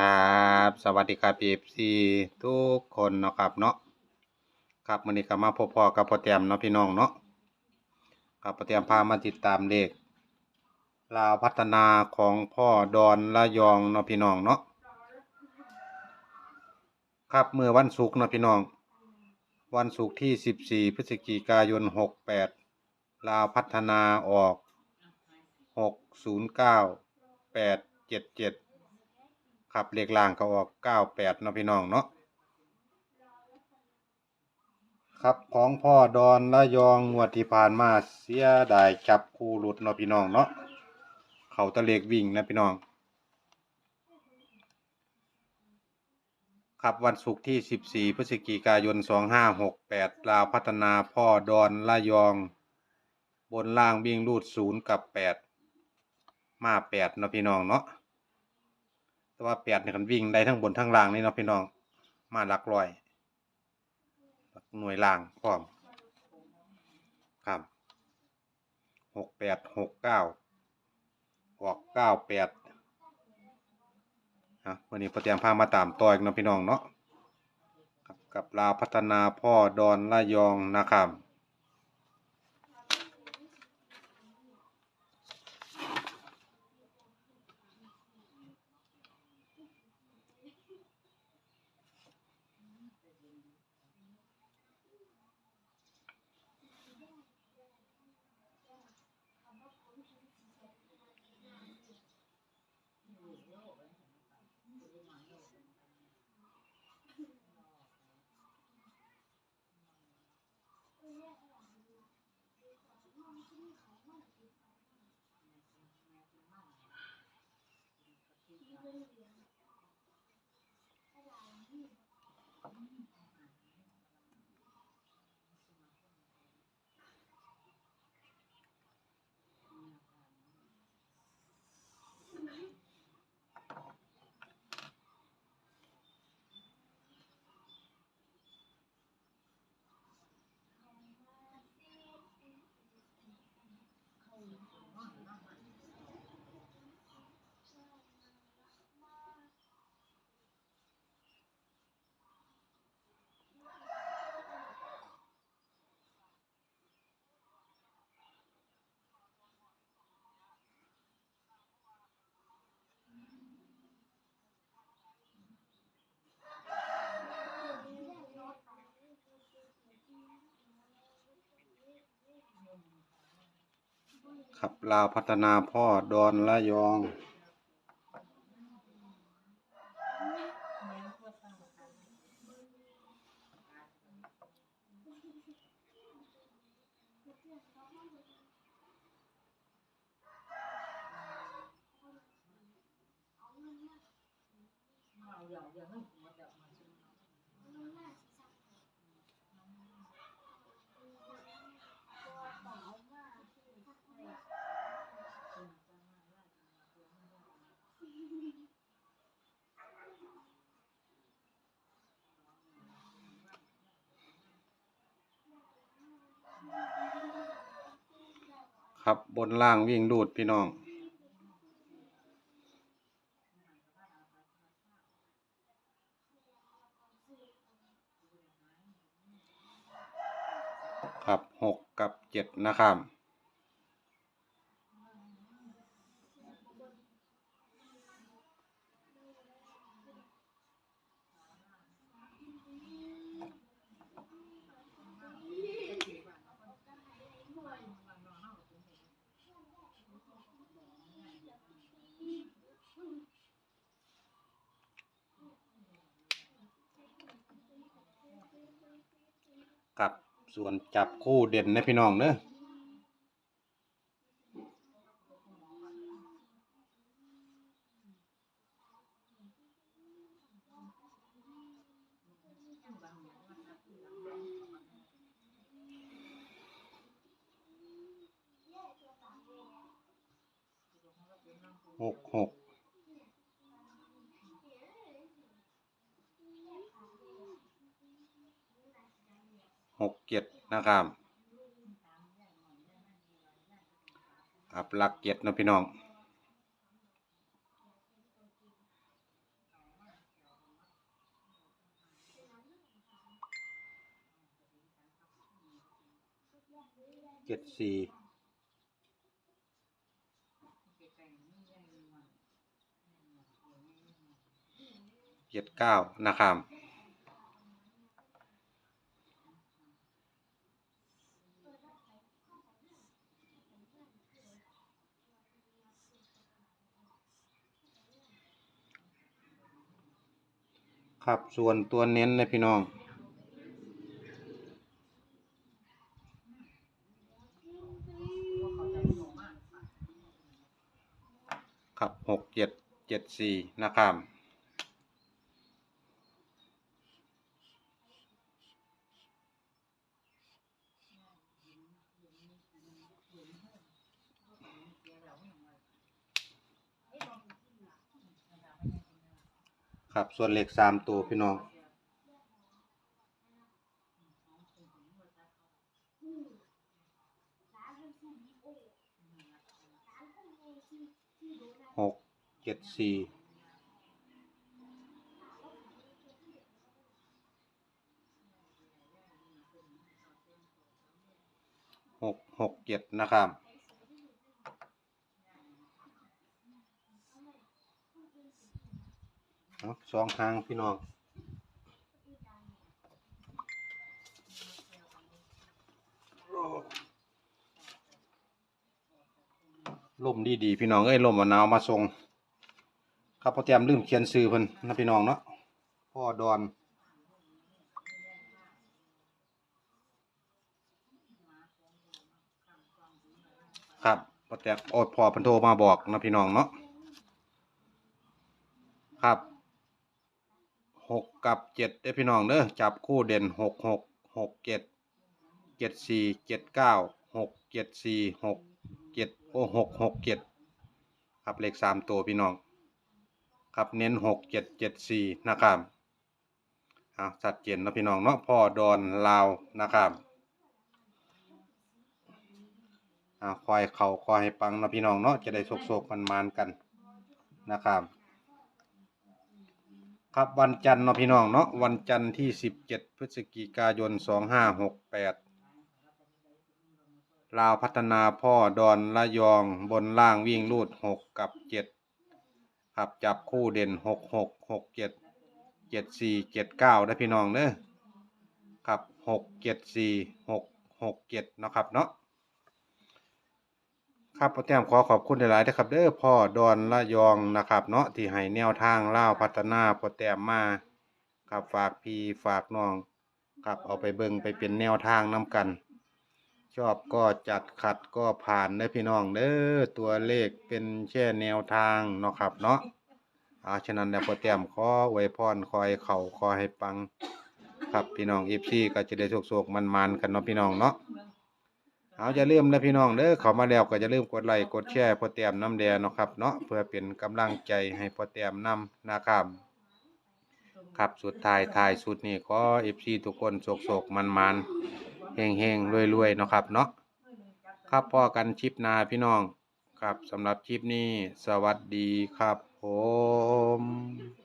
ครับ สวัสดีครับเอฟซีทุกคนเนาะครับเนาะครับวันนี้ก็มาพบพ่อกับพ่อเตรียมเนาะพี่น้องเนาะครับพ่อเตรียมพามาติดตามเลขลาวพัฒนาของพ่อดอนละยองเนาะพี่น้องเนาะครับเมื่อวันศุกร์เนาะพี่น้อง วันศุกร์ที่14พฤศจิกายน68ลาวพัฒนาออก609 877 ครับเลขล่างเขาออก98เนาะพี่น้องเนาะครับของพ่อดอนละยองงวดที่ผ่านมาเสียดายจับคู่หลุดเนาะพี่น้องเนาะเขาตะเลขวิ่งนะพี่น้อง ครับวันศุกร์ที่ 14 พฤศจิกายน 2568 ลาวพัฒนาพ่อดอนละยอง บนล่างวิ่งรูด 0 กับ 8 มา 8 เนาะพี่น้องเนาะ ว่าแปดเนี่ยกันวิ่งได้ทั้งบนทั้งล่างนี่เนาะพี่น้อง มาหลักร้อยหลักหน่วยล่างพร้อมครับหกแปดหกเก้าออกเก้าแปดฮะวันนี้พอเตรียมพามาตามต่ออีกเนาะพี่น้องเนาะกับกับลาวพัฒนาพ่อดอนละยองนะครับ ค รับลาวพัฒนาพ่อดอนละยอง ครับบนล่างวิ่งดูดพี่น้องครับหกกับเจ็ดนะครับ ส่วนจับคู่เด่นนะพี่น้องเนอะหกหก หกเจ็ดนะครับครับหลักเจ็ดนะพี่น้องเจ็ดสี่เจ็ดเก้านะครับ ครับส่วนตัวเน้นนะพี่น้อง ครับหกเจ็ดเจ็ดสี่นะครับ ครับส่วนเลขสามตัวพี่น้องหกเจ็ดสี่หกหกเจ็ดนะครับ เอา สองทางพี่น้องลมดีดีๆพี่น้องเอ้ยลมมะนาวมาส่งครับพอเตรียมลืมเขียนซื้อเพิ่นนะพี่น้องเนาะพ่อดอนครับพอแตกโอ้ยพอพิ่นโทมาบอกนะพี่น้องเนาะครับ หกกับเจ็ดเด้พี่น้องเด้อจับคู่เด่นหกหกหกเจ็ดเจ็ดสี่เจ็ดเก้าหกเจ็ดสี่หกเจ็ดโอ้หกหกเจ็ดครับเลขสามตัวพี่น้อง ครับเน้นหกเจ็ดเจ็ดสี่นะครับอ่าชัดเจนนะพี่น้องเนาะพ่อดอนลาวนะครับอาคอยเขาคอยให้ปังนะพี่น้องเนาะจะได้โศกๆมันมานๆกันนะครับ ครับวันจันทร์เนาะพี่น้องเนาะวันจันทร์ที่สิบเจ็ดพฤศจิกายนสองห้าหกแปดลาวพัฒนาพ่อดอนละยองบนล่างวิ่งลูดหกกับเจ็ดครับจับคู่เด่นหกหกหกเจ็ดเจ็ดสี่เจ็ดเก้าได้พี่น้องเด้อครับหกเจ็ดสี่หกหกเจ็ดเนาะครับเนาะ ครับพ่อแต้มขอขอบคุณหลายๆนะครับเด้อพ่อดอนละยองนะครับ เนาะที่ให้แนวทางเล่าวพัฒนาพ่อแต้มมาครับฝากพี่ฝากน้องครับเอาไปเบิ่งไปเป็นแนวทางนํกัน ชอบก็จัดขัดก็ผ่านเด้อพี่น้องเด้อตัวเลขเป็นแค่แนวทางเนาะครับ เนาะอาฉะนั้นแล้วพ่อแต้มขออวยพรคอยเข่าคอยให้ปัง ครับพี่น้อง FC ก็จะได้โชคๆมันๆกันเนาะพี่น้องเนาะ เอาอย่าลืมนะพี่น้องเด้อเข้ามาแล้วก็อย่าลืมกดไลค์กดแชร์พอเตรียมน้ำแดงเนาะครับเนาะเพื่อเป็นกำลังใจให้พอเตรียมนำนะครับครับสุดท้ายท้ายสุดนี่ขอ FC ทุกคนโศกๆมันๆเฮงๆรวยๆเนาะครับเนาะครับพ่อกันชิปนาพี่น้องครับสำหรับคลิปนี้ สวัสดีครับผม